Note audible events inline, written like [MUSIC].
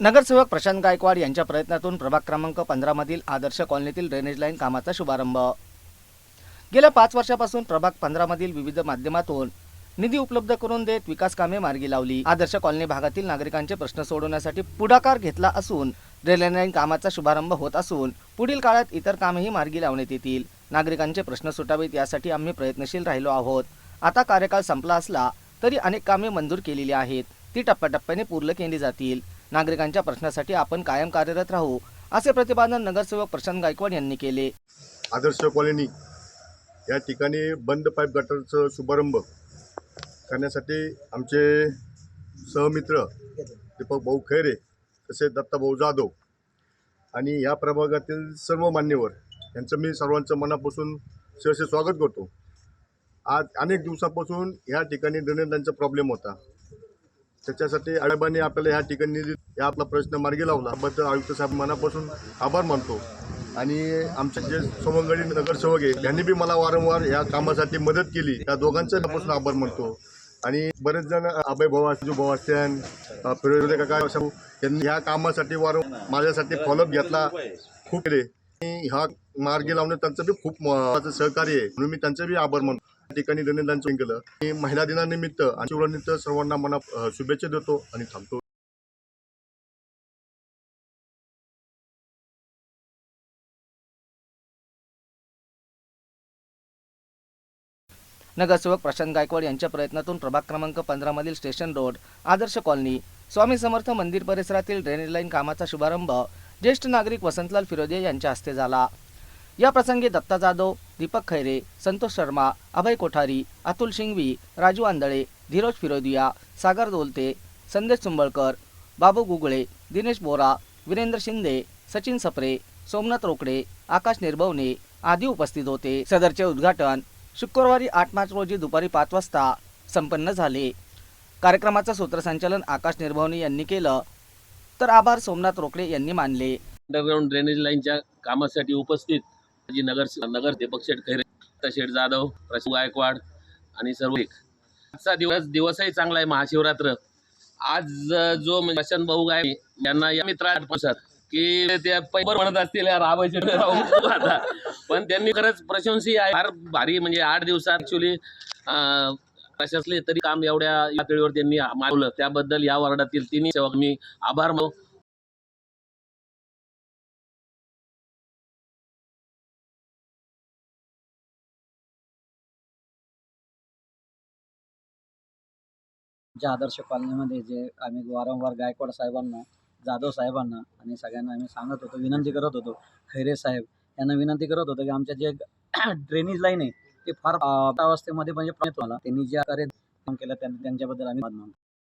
नगरसेवक प्रशांत गायकवाड यांच्या प्रयत्नातून प्रभाग क्रमांक पंधरामधील आदर्श कॉलनीतील ड्रेनेज लाईन कामाचा शुभारंभ. गेल्या पाच वर्षापासून प्रभाग पंधरामधील विविध माध्यमातून निधी उपलब्ध करून देत विकास कामे मार्गी लावली. आदर्श कॉलनी भागातील नागरिकांचे प्रश्न सोडवण्यासाठी पुढाकार घेतला असून रेल्वे लाईन कामाचा शुभारंभ होत असून पुढील काळात इतर कामेही मार्गी लावण्यात येतील. नागरिकांचे प्रश्न सुटावेत यासाठी आम्ही प्रयत्नशील राहिलो आहोत. आता कार्यकाळ संपला असला तरी अनेक कामे मंजूर केलेली आहेत. ती टप्प्याटप्प्याने पूर्ण केली जातील. नागरिकांच्या प्रश्नासाठी आपण कायम कार्यरत राहू असे प्रतिपादन नगरसेवक प्रशांत गायकवाड यांनी केले. आदर्श कॉलनी या ठिकाणी बंद पाईप गटरचं शुभारंभ करण्यासाठी आमचे सहमित्र दीपक भाऊ खैरे तसेच दत्ताभाऊ जाधव आणि या प्रभागातील सर्व मान्यवर यांचं मी सर्वांचं मनापासून सहसे स्वागत करतो. आज अनेक दिवसापासून ह्या ठिकाणी ड्रेनेजांचा प्रॉब्लेम होता. त्याच्यासाठी आळबाने आपल्याला ह्या ठिकाणी या आपला प्रश्न मार्गी लावला. त्याबद्दल आयुक्त साहेब मनापासून आभार मानतो. आणि आमचे जे सोमंगडी नगरसेवक आहे त्यांनी बी मला वारंवार या कामासाठी मदत केली. त्या दोघांचा पासून आभार मानतो. आणि बरेच जण अभय भाऊ असू भाऊ असत्यान फिरोज काका असू यांनी ह्या कामासाठी वारंवार माझ्यासाठी फॉलोअप घेतला. खूप केले. आणि ह्या मार्गी लावणं त्यांचं बी खूप महत्वाचं सहकार्य आहे. म्हणून मी त्यांचे बी आभार मानतो. ठिकाणी दैनंदांचं केलं. आणि महिला दिनानिमित्त आणि शिवरानिमित्त सर्वांना मना शुभेच्छा देतो आणि थांबतो. नगरसेवक प्रशांत गायकवाड यांच्या प्रयत्नातून प्रभाग क्रमांक पंधरामधील station road Adarsh colony Swami Samarth मंदिर परिसरातील ड्रेनेज लाईन कामाचा शुभारंभ ज्येष्ठ नागरिक वसंतलाल फिरोदिया यांच्या हस्ते झाला. या प्रसंगी दत्ता जाधव दीपक खैरे संतोष शर्मा अभय कोठारी अतुल शिंगवी राजू आंधळे धीरज फिरोदिया सागर दोलते संदेश चुंबळकर बाबू गुगळे दिनेश बोरा वीरेंद्र शिंदे सचिन सप्रे सोमनाथ रोकडे आकाश निर्भवने आदी उपस्थित होते. सदरचे उद्घाटन शुक्रवारी आठ मार्च रोजी दुपारी पाच वाजता संपन्न झाले. कार्यक्रमाचं सूत्रसंचालन आकाश निर्भवने यांनी केलं. तर आभार सोमनाथ रोकडे यांनी मानले. अंडरग्राऊंड ड्रेनेज लाईनच्या कामासाठी उपस्थित जी नगर नगर दीपक शेठ खैरे शेठ जाधव प्रशू गायकवाड आणि सर्व एक. आजचा दिवस दिवसही चांगला आहे महाशिवरात्र. आज जो म्हणजे प्रशांत भाऊ गाय यांना या मित्रात की ते पैबर म्हणत असतील राहू आता. पण त्यांनी खरंच प्रशंसी आहे. फार भारी म्हणजे आठ दिवसात ऍक्च्युली असले तरी काम एवढ्या पातळीवर त्यांनी मागवलं. त्याबद्दल या वार्डातील तिन्ही सेवक मी आभार मानू ज्या आदर्श कॉलनीमध्ये जे आम्ही वारंवार गायकवाड साहेबांना जाधव साहेबांना आणि सगळ्यांना आम्ही सांगत होतो विनंती करत होतो खैरे साहेब यांना विनंती करत होतो की आमच्या जे [CLEARS THROAT] ड्रेनेज लाईन आहे ते फार अवस्थेमध्ये म्हणजे मला त्यांनी ज्या कार्य केलं त्यांनी त्यांच्याबद्दल आम्ही